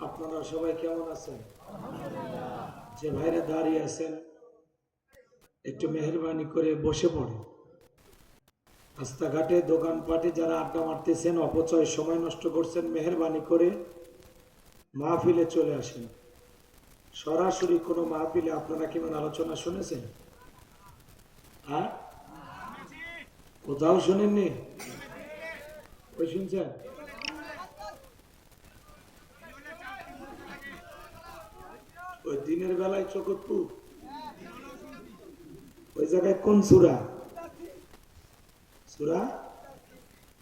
আপনারা সবাই কেমন আছেন? যে দাঁড়িয়ে আছেন, একটু মেহরবানি করে বসে পড়ে রাস্তাঘাটে, দোকানপাটে যারা আড্ডা মারতেছেন, অপচয়, সময় নষ্ট করছেন, মেহরবানি করে মাহফিলে চলে আসেন। সরাসরি কোনো মাহফিলে আপনারা কেমন আলোচনা শুনেছেন? হ্যাঁ? কোথাও শোনেননি ওই শুনছেন ওই দিনের বেলায় চকতপুর ওই জায়গায় কোন সুরা? সুরা?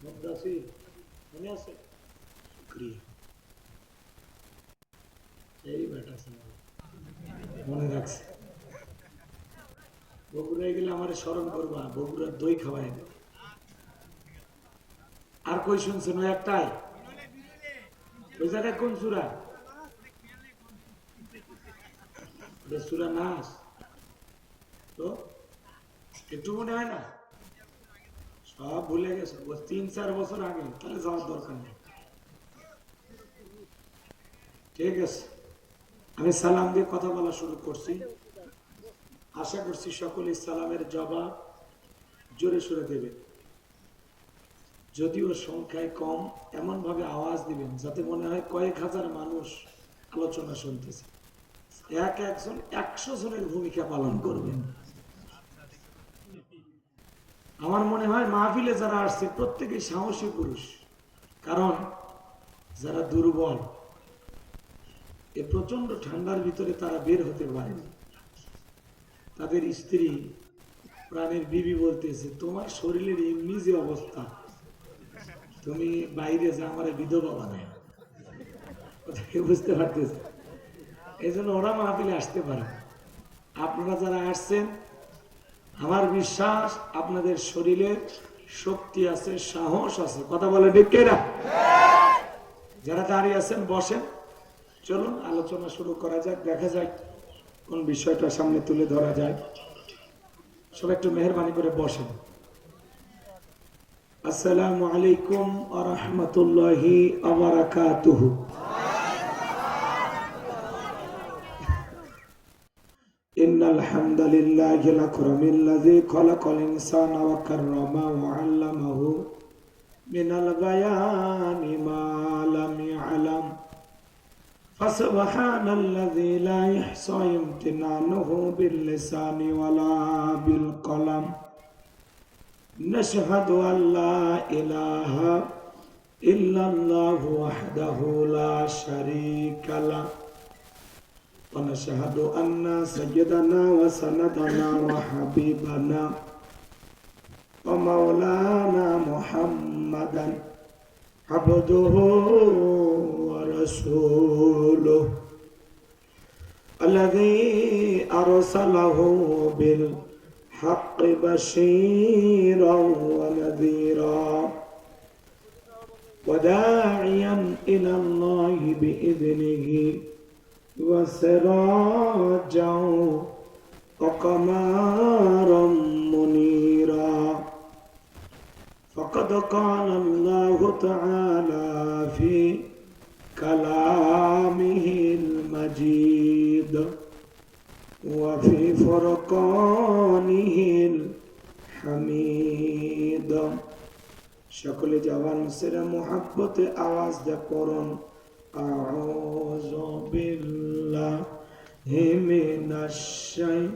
মুদাসির মনে আছে? শুক্রিয়া। বেটা মনে রাখছে। বগুড়ায় গেলে আমার স্মরণ করবা, বগুড়ার দই খাওয়াই দেবে। আর কই শুনছেন ওই একটাই ওই জায়গায় কোন মনে হয় আছে, আমি সালাম দিয়ে কথা বলা শুরু করছি। আশা করছি সকলে সালামের জবাব জোরে সরে দেবে। যদিও সংখ্যায় কম এমন ভাবে আওয়াজ দিবেন যাতে মনে হয় কয়েক হাজার মানুষ আলোচনা শুনতেছে। এক একজন একশো জনের ভূমিকা পালন করবেন। আমার মনে হয় মাহফিলে যারা আসছে, প্রত্যেকে সাহসী পুরুষ। কারণ যারা দুর্বল, এ প্রচণ্ড ঠান্ডার ভিতরে তারা বের হতে পারে তাদের স্ত্রী প্রাণের বিবি বলতেছে, তোমার শরীরের এমনি যে অবস্থা, তুমি বাইরে যা, আমার বিধবা বানায় বুঝতে পারতেছে। এই জন্য ওরা মাহফিলে আসতে পারে। আপনারা যারা আসছেন, আমার বিশ্বাস আপনাদের শরীরে শক্তি আছে, সাহস আছে। কথা বলে ডেকেরা যারা দাঁড়িয়ে আছেন, বসেন। চলুন, আলোচনা শুরু করা যাক, দেখা যাক। কোন বিষয়টা সামনে তুলে ধরা যায় সব একটু মেহরবানি করে বসেন আসসালামু আলাইকুম আ রহমতুল্লাহি আবরাকাতুহু إن الحمد لله الأكرم الذي خلق الإنسان وكرمه وعلمه من البيان ما لم يعلم فسبحان الذي لا يحصى امتنانه باللسان ولا بالقلم. نشهد أن لا إله إلا الله وحده لا شريك له. ونشهد أن سيدنا وسندنا وحبيبنا ومولانا محمدا عبده ورسوله الذي أرسله بالحق بشيرا ونذيرا وداعيا إلى الله بإذنه وسراجا وقمارا منيرا. فقد قال الله تعالى في كلامه المجيد وفي فرقانه الحميد সকলে জওয়ান সেরা মোহাব্বতে আওয়াজ দে পড়ুন أعوذ بالله من الشيطان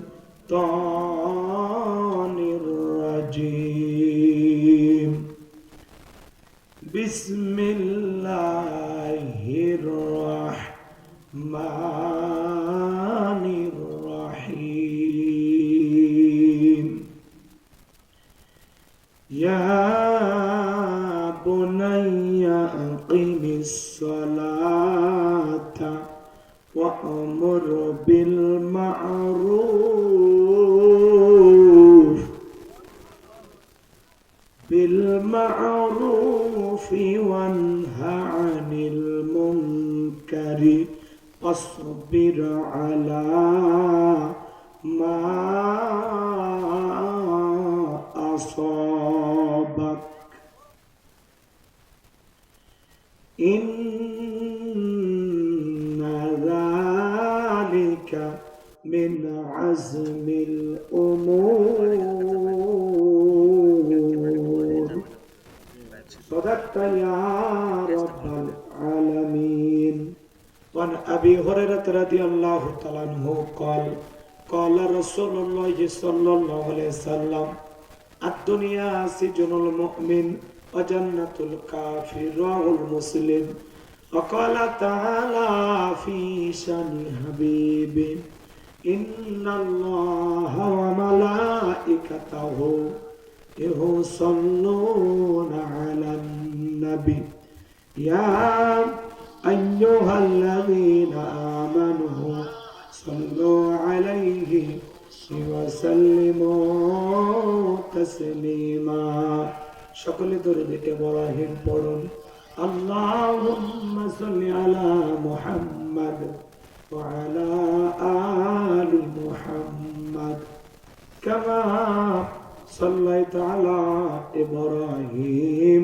الرجيم بسم الله الرحمن الرحيم. يا بني أقم الصلاة وأمر بالمعروف. بالمعروف وانهى عن المنكر واصبر على ما أصاب ربك إن ذلك من عزم الأمور صدقت يا وعن أبي هريرة رضي الله تعالى عنه قال قال رسول الله صلى الله عليه وسلم الدنيا سجن المؤمن وجنة الكافر رواه المسلم وقال تعالى في شان حبيبه إن الله وملائكته يصلون على النبي يا أيها الذين آمنوا صلوا عليه وسلموا تسليما সকলে দরুদ ইব্রাহিম পড়ুন اللهم صل على محمد وعلى آل محمد كما صليت على إبراهيم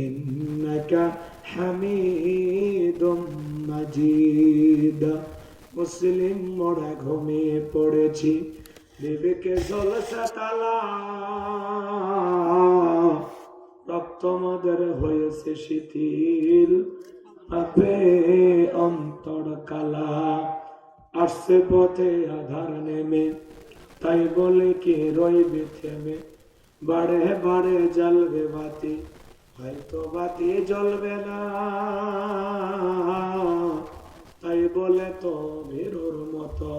ইন্নাকা হামিদুম মাজিদ মুসলিম মোরা ঘুমিয়ে পড়েছি বিবেকে জলসা তালা। রক্ত মাদের হয়েছে শিথিল আপে অন্তর কালা। আসছে পথে আধার নেমে, তাই বলে কি রইবে থেমে? বাড়ে বাড়ে জ্বালবে বাতি হয়তো বাতি জ্বলবে না। তাই বলে তো ভীরুর মতো,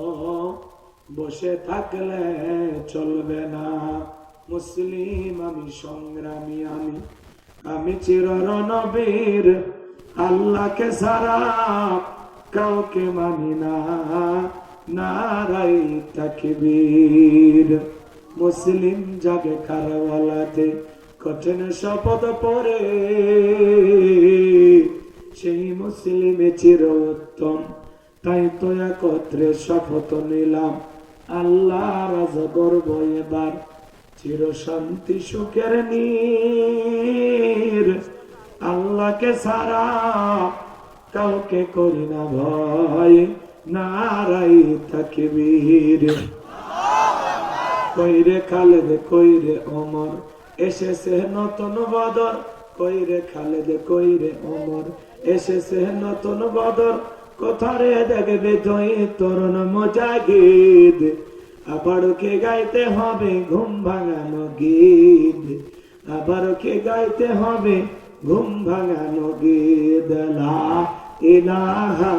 বসে থাকলে চলবে না। মুসলিম আমি, সংগ্রামী আমি আমি চির রণবীর আল্লাহকে সারা কাউকে মানি না। নারাই তাকবীর। মুসলিম জাগে কারওয়ালাতে কঠিন শপথ পরে সেই মুসলিমে চির উত্তম। তাই তো একত্রে শপথ নিলাম। আল্লাহ রাজা গর্ব এবার। চির শান্তি, সুখের নীর। আল্লাহকে সারা কাউকে করি না ভয়। নারাই তাকবীর। কইরে খালেদ, কইরে অমর এসেছে নতুন বদর, কইরে খালেদ, কইরে অমর এসেছে নতুন বদর, কোথারে দেখবে তুই তরুণ মজাগিদ আবার কে গাইতে হবে ঘুম ভাঙানো গীত। আবার কে গাইতে হবে ঘুম ভাঙানো গীত। লা ইলাহা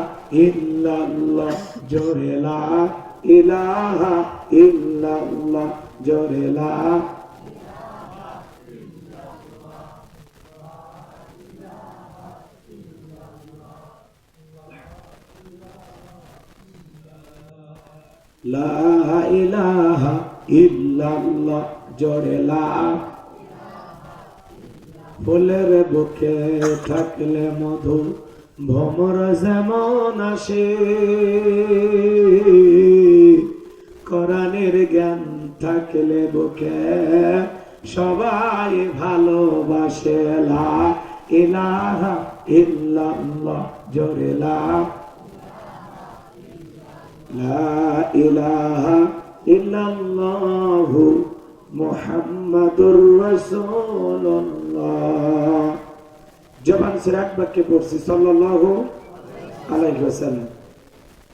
ইল্লাল্লাহ, জোরে লা ইলাহা ইল্লাল্লাহ, জোরে লা লা ইলাহা ইল্লাল্লাহ, জোরে লা। ফুলের বুকে থাকলে মধু ভমর যেমন আসে। কোরআনের জ্ঞান থাকলে বুকে সবাই ভালোবাসে। লা ইলাহা ইল্লাল্লাহ, জোরে লা।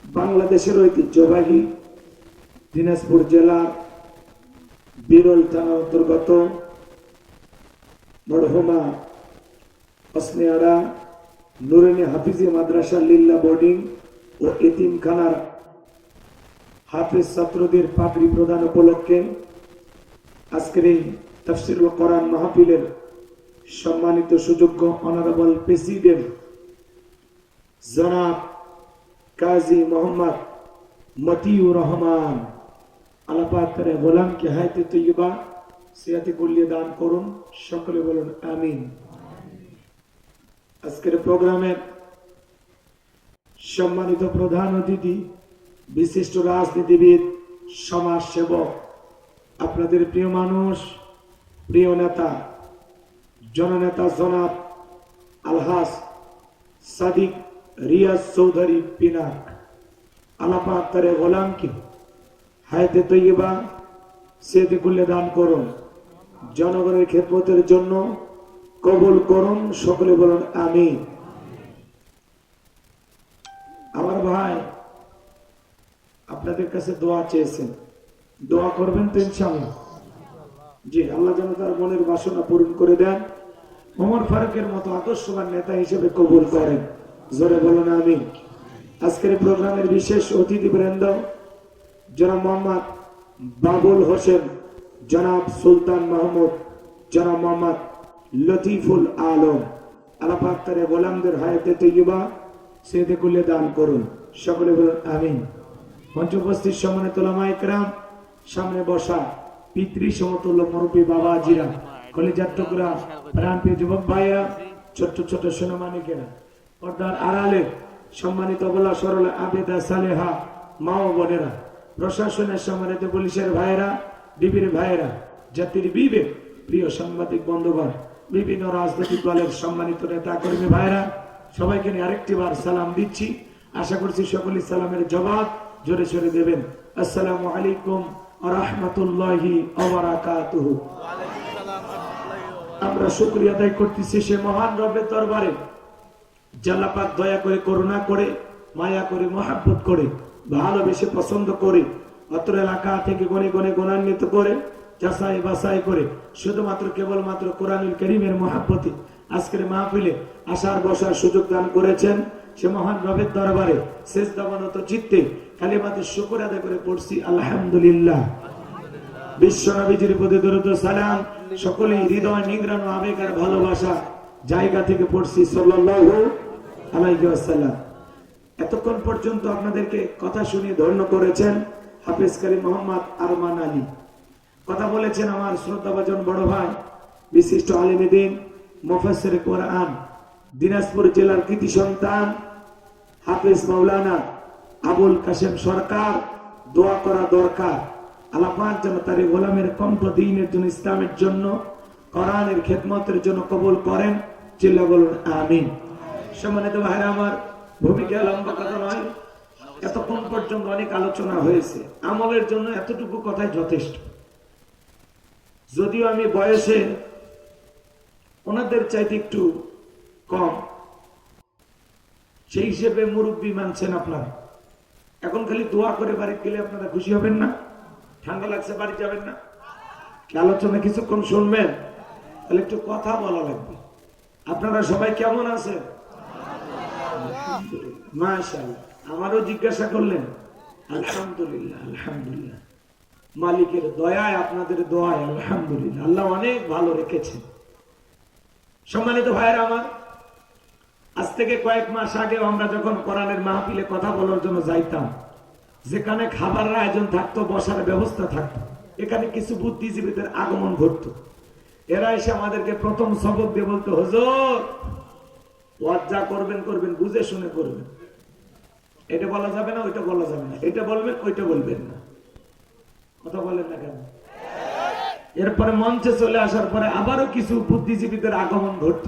বাংলাদেশের ঐতিহ্যবাহী দিনাজপুর জেলার বিরল থানা অন্তর্গত মরহুমা অসনিয়ারা নুরানি হাফিজি মাদ্রাসা লিল্লা বোর্ডিং ও এতিমখানার হাফিজ ছাত্রদের পাগড়ি প্রদান উপলক্ষে আজকের এই তাফসিরুল কোরআন মাহফিলের সম্মানিত সুযোগ্য অনারেবল প্রেসিডেন্ট জনাব কাজী মোহাম্মদ মতিউর রহমান আলাপাত করে গোলামকে হাইতে তৈবা সিয়াতে কুল্লিয়ে দান করুন, সকলে বলুন আমিন। আজকের প্রোগ্রামের সম্মানিত প্রধান অতিথি বিশিষ্ট রাজনীতিবিদ সমাজ সেবক আপনাদের প্রিয় মানুষ, প্রিয় নেতা, জননেতা জনাব আলহাস সাদিক রিয়াজ চৌধুরী পিনাক। আলাপাক তারে গোলামকে হায়াতে তৈবা সেতে কুল্লে দান করুন। জনগণের খেদমতের জন্য কবুল করুন। সকলে বলুন আমি আমার ভাই আপনাদের কাছে দোয়া চেয়েছেন। দোয়া করবেন তো ইনশাআল্লাহ। জি, আল্লাহ যেন তার মনের বাসনা পূরণ করে দেন। ওমর ফারুকের মতো আদর্শবান নেতা হিসেবে কবুল করেন। জোরে বলুন আমি আজকের প্রোগ্রামের বিশেষ অতিথি বৃন্দ জনাব মোহাম্মদ বাবুল হোসেন, জনাব সুলতান মাহমুদ, জনাব মোহাম্মদ লতিফুল আলম, আলাপাত্তারে গোলামদের হায়াতে তৈবা সেতে কুলে দান করুন। সকলে বলুন, আমিন। মঞ্চ উপস্থিত সম্মানিত লামাইকরাম সামনে বসা পিতৃ সমতুল্য মুরব্বী বাবা জিরা কলিজার টুকরা প্রাণপ্রিয় যুবক ভাইয়া, ছোট্ট ছোট সোনামানিকেরা, পর্দার আড়ালে সম্মানিত বলা সরলা আবেদা সালেহা মা ও বোনেরা, প্রশাসনের সম্মানিত পুলিশের ভাইয়েরা, ডিবির ভাইয়েরা, জাতির বিবেক, প্রিয় সাংবাদিক বন্ধুগণ, বিভিন্ন রাজনৈতিক দলের সম্মানিত নেতা কর্মী ভাইয়েরা, সবাইকে নিয়ে আরেকটি বার সালাম দিচ্ছি। আশা করছি সকল সালামের জবাব জোরে সরে দেবেন। আসসালামু আলাইকুম রহমতুল্লাহি আমরা শুক্রিয়া আদায় করতেছি সে মহান রবের দরবারে। জাল্লাপাক দয়া করে, করুণা করে, মায়া করে, মহাব্বত করে, ভালোবেসে পছন্দ করে, অত্র এলাকা থেকে গনে গনে গুণান্বিত করে, যাচাই বাছাই করে, শুধুমাত্র কেবলমাত্র কোরআনুল করিমের মহাব্বতে আজকের মাহফিলে আসার বসার সুযোগ দান করেছেন। সে মহান রবের দরবারে শেষ দাবানত চিত্তে কালিমাতে শুকর আদায় করে পড়ছি, আলহামদুলিল্লাহ। বিশ্বনবীজির প্রতি দরুদ ও সালাম। সকলেই হৃদয় নিংড়ানো আবেগ আর ভালোবাসা জায়গা থেকে পড়ছি, সাল্লাল্লাহু আলাইহি ওয়াসাল্লাম। এতক্ষণ পর্যন্ত আপনাদেরকে কথা শুনিয়ে ধন্য করেছেন হাফেজ কারি মোহাম্মদ আরমান আলী। কথা বলেছেন আমার শ্রদ্ধাভাজন বড় ভাই, বিশিষ্ট আলিমেদিন মুফাসসির কোরআন, দিনাজপুর জেলার কৃতি সন্তান হাফেজ মাওলানা আবুল কাশেম সরকার, দোয়া করা দরকার। গোলামের কণ্ঠ দিনের জন্য, ইসলামের জন্য খেদমতের জন্য কবুল করেন, চিল্লা বলুন, আমিন। সম্মানিত ভাইরা, আমার ভূমিকা লম্বা কথা নয়, এতক্ষণ পর্যন্ত অনেক আলোচনা হয়েছে। আমলের জন্য এতটুকু কথাই যথেষ্ট। যদিও আমি বয়সে ওনাদের চাইতে একটু কম সেই হিসেবে মুরব্বী মানছেন আপনারা। এখন খালি দোয়া করে বাড়ি গেলে আপনারা খুশি হবেন না? ঠান্ডা লাগছে, বাড়ি যাবেন না? আলোচনা কিছুক্ষণ শুনবেন? তাহলে একটু কথা বলা লাগবে। আপনারা সবাই কেমন আছেন? আমারও জিজ্ঞাসা করলেন, আলহামদুলিল্লাহ আলহামদুলিল্লাহ। মালিকের দয়ায়, আপনাদের দোয়ায়, আলহামদুলিল্লাহ। আল্লাহ অনেক ভালো রেখেছেন। সম্মানিত ভাইয়েরা আমার আজ থেকে কয়েক মাস আগে আমরা যখন কোরআনের মাহফিলে কথা বলার জন্য যাইতাম, যেখানে খাবারের আয়োজন থাকতো, বসার ব্যবস্থা থাকতো, এখানে কিছু বুদ্ধিজীবীদের আগমন ঘটত। এরা এসে আমাদেরকে প্রথম সবক দিয়ে বলতো, হজর ওয়াজ্জা করবেন করবেন, বুঝে শুনে করবেন। এটা বলা যাবে না, ওইটা বলা যাবে না। এটা বলবেন, ওইটা বলবেন না। কথা বলেন না কেন? এরপরে মঞ্চে চলে আসার পরে আবারও কিছু বুদ্ধিজীবীদের আগমন ঘটত।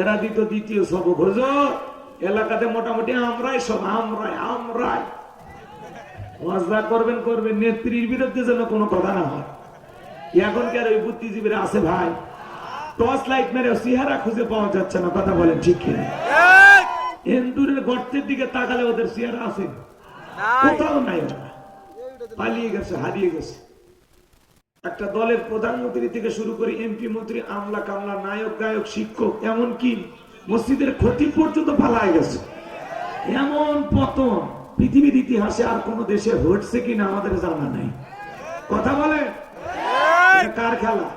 এরা দিত দ্বিতীয় সবক হুজুর এলাকাতে মোটামুটি আমরাই সব আমরাই আমরাই। ওয়াজা করবেন করবেন নেত্রীর বিরুদ্ধে যেন কোনো কথা না হয়। এখনকার ওই বুদ্ধিজীবীরা আছে ভাই? টর্চ লাইট মেরে চেহারা খুঁজে পাওয়া যাচ্ছে না কথা বলেন ঠিক কিনা? এন্দুরের গর্তের দিকে তাকালে ওদের চেহারা আছে। কোথাও নাই পালিয়ে গেছে হারিয়ে গেছে। একটা দলের প্রধানমন্ত্রী থেকে শুরু করে এমপি মন্ত্রী আমলা কামলা নায়ক গায়ক শিক্ষক এমনকি মসজিদের ক্ষতি পর্যন্ত পালায় গেছে। এমন পতন পৃথিবীর ইতিহাসে আর কোন দেশে ঘটছে কিনা আমাদের জানা নাই। কথা বলে কার খেলা?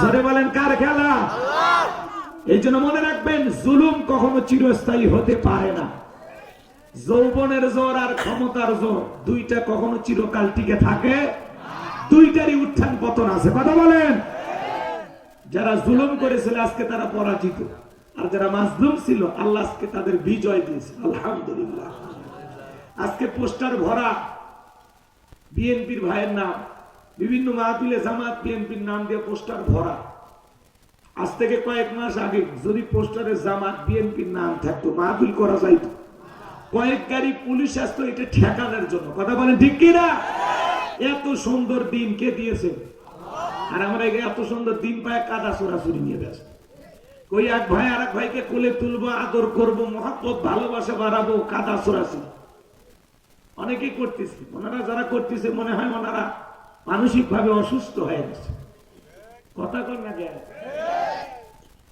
জোরে বলেন কার খেলা? এই জন্য মনে রাখবেন জুলুম কখনো চিরস্থায়ী হতে পারে না। যৌবনের জোর আর ক্ষমতার জোর দুইটা কখনো চিরকাল টিকে থাকে। দুইটারই উত্থান পতন আছে, কথা বলেন? যারা জুলুম করেছিল, আজকে তারা পরাজিত। আর যারা মাজলুম ছিল, আল্লাহ আজকে তাদের বিজয় দিয়েছে, আলহামদুলিল্লাহ। আজকে পোস্টার ভরা, বিএনপির ভাইয়ের নাম, বিভিন্ন মাহফিলে জামাত বিএনপির নাম দিয়ে পোস্টার ভরা। আজ থেকে কয়েক মাস আগে যদি পোস্টারে জামাত বিএনপির নাম থাকতো, মাহফিল করা যাইতো। কয়েক গাড়ি পুলিশ আসতো, এটা ঠেকানোর জন্য। কথা বলেন ঠিক কিনা? এত সুন্দর দিন কে দিয়েছে? আর আমরা এত সুন্দর দিন পায় কাদা চোরাচুরি নিয়ে ব্যস্ত কই এক ভাই আর এক ভাইকে কোলে তুলবো, আদর করব, মহাব্বত, ভালোবাসা বাড়াবো, কাদা চোরাচুরি অনেকেই করতেছে। ওনারা যারা করতেছে, মনে হয় ওনারা মানসিক ভাবে অসুস্থ হয়ে গেছে। কথা কর না কেন?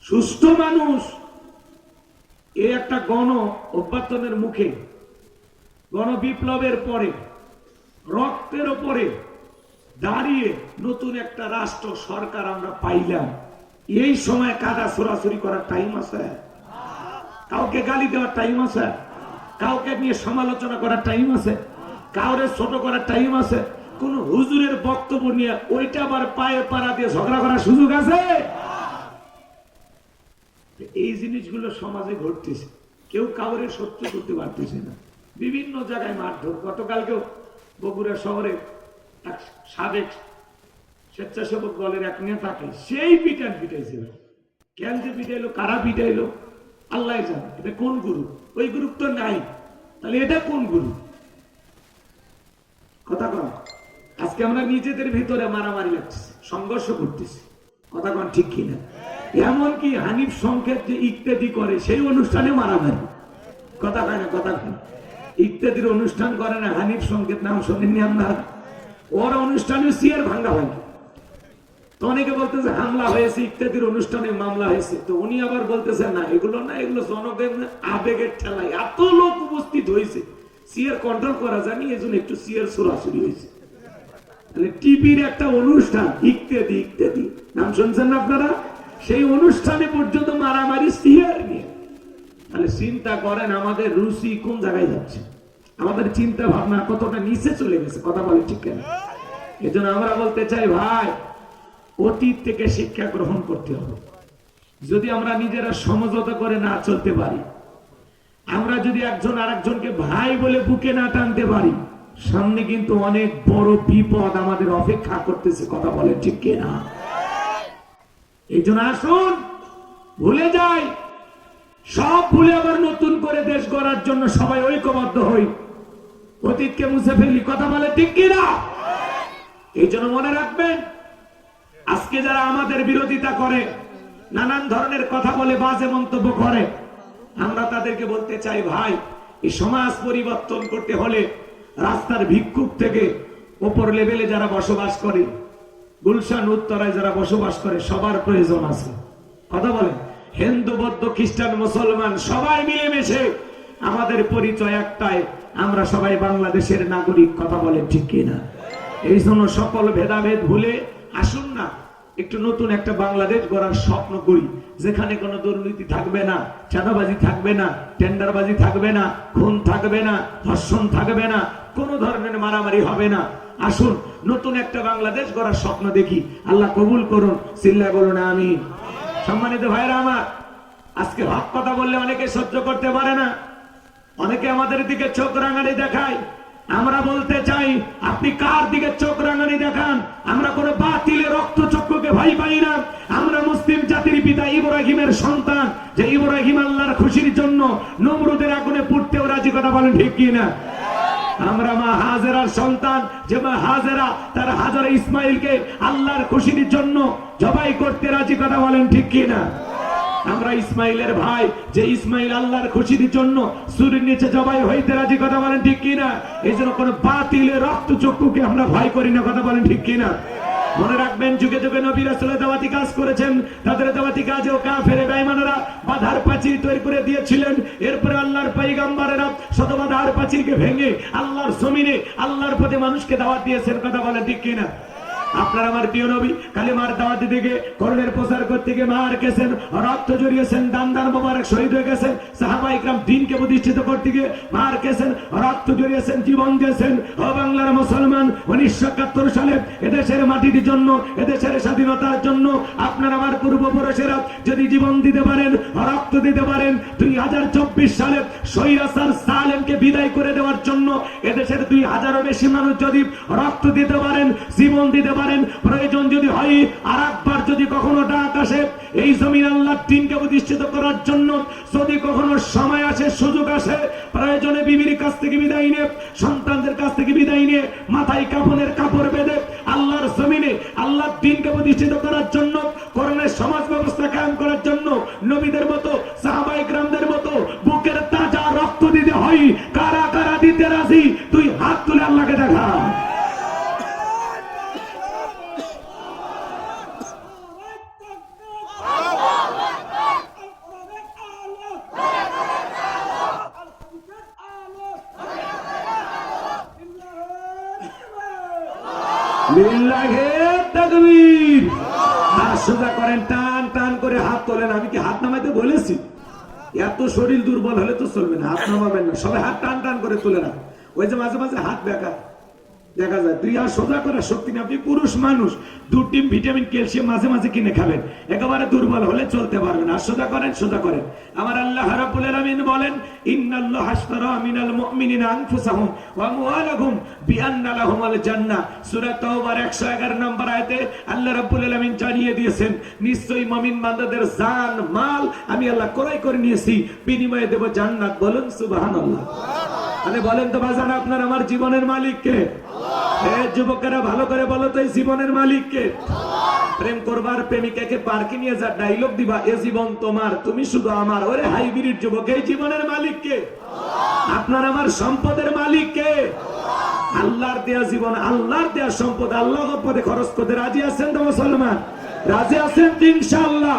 সুস্থ মানুষ, এ একটা গণ অভ্যর্থনের মুখে, গণ বিপ্লবের পরে রক্তের ওপরে দাঁড়িয়ে নতুন একটা রাষ্ট্র সরকার আমরা পাইলাম। এই সময় কাদা সরাসরি করার টাইম আছে? কাউকে গালি দেওয়ার টাইম আছে? কাউকে নিয়ে সমালোচনা করার টাইম আছে? কাউরে ছোট করার টাইম আছে? কোন হুজুরের বক্তব্য নিয়ে ওইটা আবার পায়ে পাড়া দিয়ে ঝগড়া করার সুযোগ আছে? এই জিনিসগুলো সমাজে ঘটতেছে। কেউ কাউরে সহ্য করতে পারতেছে না। বিভিন্ন জায়গায় মারধর। গতকালকেও বগুড়া শহরে এক সাবেক স্বেচ্ছাসেবক দলের এক নেতাকে সেই পিটান পিটাইছে ভাই। কেন যে পিটাইলো, কারা পিটাইলো, আল্লাহ জানে। এটা কোন গুরু? ওই গ্রুপ তো নাই। তাহলে এটা কোন গুরু? কথা কন। আজকে আমরা নিজেদের ভিতরে মারামারি লাগছে সংঘর্ষ করতেছি। কথা কন ঠিক কিনা? এমনকি হানিফ সংকেত যে ইত্যাদি করে, সেই অনুষ্ঠানে মারামারি। কথা কয় না, কথা কয়। ইত্যাদির অনুষ্ঠান করে না, হানিফ সংকেত নাম শোনেননি আপনার ওর অনুষ্ঠানে সিয়ার ভাঙ্গা ভাঙ্গি তো অনেকে বলতেছে, হামলা হয়েছে, ইত্যাদির অনুষ্ঠানে মামলা হয়েছে। তো উনি আবার বলতেছে, না, এগুলো না, এগুলো আবেগের ঠেলায় এত লোক উপস্থিত হয়েছে। সিয়ার কন্ট্রোল করা জানি একটু সিয়ার হয়েছে। টিভির একটা অনুষ্ঠান, ইত্যাদি ইত্যাদি। নাম শুনছেন না আপনারা? সেই অনুষ্ঠানে পর্যন্ত মারামারি সিয়ার নিয়ে। তাহলে চিন্তা করেন আমাদের রুচি কোন জায়গায় যাচ্ছে? আমাদের চিন্তা ভাবনা কতটা নিচে চলে গেছে, কথা বলে ঠিক কেন? এই জন্য আমরা বলতে চাই, ভাই, অতীত থেকে শিক্ষা গ্রহণ করতে হবে। যদি আমরা নিজেরা সমঝোতা করে না চলতে পারি, আমরা যদি একজন আরেকজনকে ভাই বলে বুকে না টানতে পারি, সামনে কিন্তু অনেক বড় বিপদ আমাদের অপেক্ষা করতেছে, কথা বলে ঠিক কিনা? এই জন্য আসুন, ভুলে যাই। সব ভুলে আবার নতুন করে দেশ গড়ার জন্য সবাই ঐক্যবদ্ধ হই। অতীতকে মুছে ফেলি কথা বলে ঠিক কিনা এই জন্য মনে রাখবেন, আজকে যারা আমাদের বিরোধিতা করে, নানান ধরনের কথা বলে বাজে মন্তব্য করে, আমরা তাদেরকে বলতে চাই, ভাই, এই সমাজ পরিবর্তন করতে হলে রাস্তার ভিক্ষুক থেকে ওপর লেভেলে যারা বসবাস করে, গুলশান উত্তরায় যারা বসবাস করে, সবার প্রয়োজন আছে। কথা বলেন। হিন্দু, বৌদ্ধ, খ্রিস্টান, মুসলমান, সবাই মিলেমিশে আমাদের পরিচয় একটাই, আমরা সবাই বাংলাদেশের নাগরিক, কথা বলেন ঠিক কিনা? এই জন্য সকল ভেদাভেদ ভুলে আসুন না, একটু নতুন একটা বাংলাদেশ গড়ার স্বপ্ন করি, যেখানে কোনো দুর্নীতি থাকবে না, চাঁদাবাজি থাকবে না, টেন্ডারবাজি থাকবে না, খুন থাকবে না, ধর্ষণ থাকবে না, কোনো ধরনের মারামারি হবে না। আসুন, নতুন একটা বাংলাদেশ গড়ার স্বপ্ন দেখি, আল্লাহ কবুল করুন চিল্লা বলুন আমি সম্মানিত ভাইরা আমার, আজকে হক কথা বললে অনেকে সহ্য করতে পারে না। অনেকে আমাদের দিকে চোখ রাঙানি দেখায়। আমরা বলতে চাই, আপনি কার দিকে চোখ রাঙানি দেখান? আমরা কোনো বাতিলে রক্ত চক্ষুকে ভয় পাই না। আমরা মুসলিম জাতির পিতা ইব্রাহিমের সন্তান। যে ইব্রাহিম আল্লাহর খুশির জন্য নমরুদের আগুনে পুড়তেও রাজি কথা বলেন ঠিক কি না আমরা মা হাজেরার সন্তান, যে মা হাজেরা তার হাজারা ইসমাইলকে আল্লাহর খুশির জন্য জবাই করতে রাজি, কথা বলেন ঠিক কিনা? আমরা ইসমাইলের ভাই, যে ইসমাইল আল্লাহর খুশির জন্য সুরের নিচে জবাই হইতে রাজি, কথা বলেন ঠিক কিনা? এই জন্য কোন বাতিলে রক্ত চক্ষুকে আমরা ভয় করি না, কথা বলেন ঠিক কিনা? মনে রাখবেন, যুগে যুগে নবীর আসলে দাওয়াতি কাজ করেছেন। তাদের দাওয়াতি কাজেও কা ফেরে বেঈমানরা বাধার প্রাচীর তৈরি করে দিয়েছিলেন। এরপরে আল্লাহর পয়গম্বরেরা শত বাধার প্রাচীরকে ভেঙে আল্লাহর জমিনে, আল্লাহর পথে মানুষকে দাওয়াত দিয়েছেন। কথা বলে ঠিক কিনা? আপনার আমার প্রিয় নবী, কালিমার দাওয়াতি থেকে করণের প্রচার করতে গিয়ে মার গেছেন রক্ত জড়িয়েছেন দান দান মোবারক শহীদ হয়ে গেছেন, সাহাবা ইকরাম দিনকে প্রতিষ্ঠিত করতে গিয়ে মার গেছেন রক্ত জড়িয়েছেন, জীবন দিয়েছেন। ও বাংলার মুসলমান, উনিশশো একাত্তর সালে এদেশের মাটির জন্য, এদেশের স্বাধীনতার জন্য আপনার আমার পূর্বপুরুষেরা যদি জীবন দিতে পারেন, রক্ত দিতে পারেন, দুই হাজার চব্বিশ সালে সৈরাসার সালেমকে বিদায় করে দেওয়ার জন্য এদেশের দুই হাজারও বেশি মানুষ যদি রক্ত দিতে পারেন, জীবন দিতে পারেন, প্রয়োজন যদি হয় আর একবার যদি কখনো ডাক আসে, এই জমিন আল্লাহ দিনকে প্রতিষ্ঠিত করার জন্য যদি কখনো সময় আসে, সুযোগ আসে, প্রয়োজনে বিবির কাছ থেকে বিদায় নিয়ে, সন্তানদের কাছ থেকে বিদায় নিয়ে, মাথায় কাপড়ের কাপড় বেঁধে আল্লাহর জমিনে, আল্লাহর দিনকে প্রতিষ্ঠিত করার জন্য করণের সমাজ ব্যবস্থা কায়েম করার জন্য, নবীদের মতো সাহাবাই গ্রামদের মতো, বুকের তাজা রক্ত দিতে হয়। কারা কারা দিতে রাজি? তুই হাত তুলে আল্লাহকে দেখা লিল্লাহে তাকবীর হাত সোজা করেন টান টান করে হাত তোলেন আমি কি হাত নামাইতে বলেছি এত শরীর দুর্বল হলে তো চলবে না, হাত নামাবেন না, সবাই হাত টান টান করে তুলে রাখ ওই যে মাঝে মাঝে হাত বেকা দেখা যায় দুই হাত সোজা করার শক্তি নেই। আপনি পুরুষ মানুষ দু টিম ভিটামিন, ক্যালসিয়াম মাঝে মাঝে কিনে খাবেন। একেবারে দুর্বল হলে চলতে পারবেন আর সোজা করেন সোজা করেন। আমার আল্লাহ রাব্বুল আলামিন বলেন, ইন্নাল্লাহ আশতারা মিনাল মুমিনিনা আনফুসাহুম ওয়া আমওয়ালাহুম বিআন্না লাহুমুল জান্নাহ। সূরা তাওবার 111 নম্বর আয়াতে আল্লাহ রাব্বুল আলামিন জানিয়ে দিয়েছেন, নিশ্চয়ই মুমিন বান্দাদের জান, মাল আমি আল্লাহ ক্রয় করে নিয়েছি। বিনিময়ে দেব জান্নাত। বলুন সুবহানাল্লাহ সুবহানাল্লাহ। আরে বলেন তো বাজান আপনার আমার জীবনের মালিক কে যুবকেরা, ভালো করে বলো তো এই জীবনের মালিক কে প্রেম করবার প্রেমিকাকে পার্কে নিয়ে যা ডাইলগ দিবা, এ জীবন তোমার, তুমি শুধু আমার। ওরে হাইব্রিড যুবক, এই জীবনের মালিক কে আপনার আমার সম্পদের মালিক কে আল্লাহর দেয়া জীবন, আল্লাহর দেয়া সম্পদ, আল্লাহ পথে খরচ করতে রাজি আছেন তো মুসলমান? রাজি আছেন ইনশাআল্লাহ।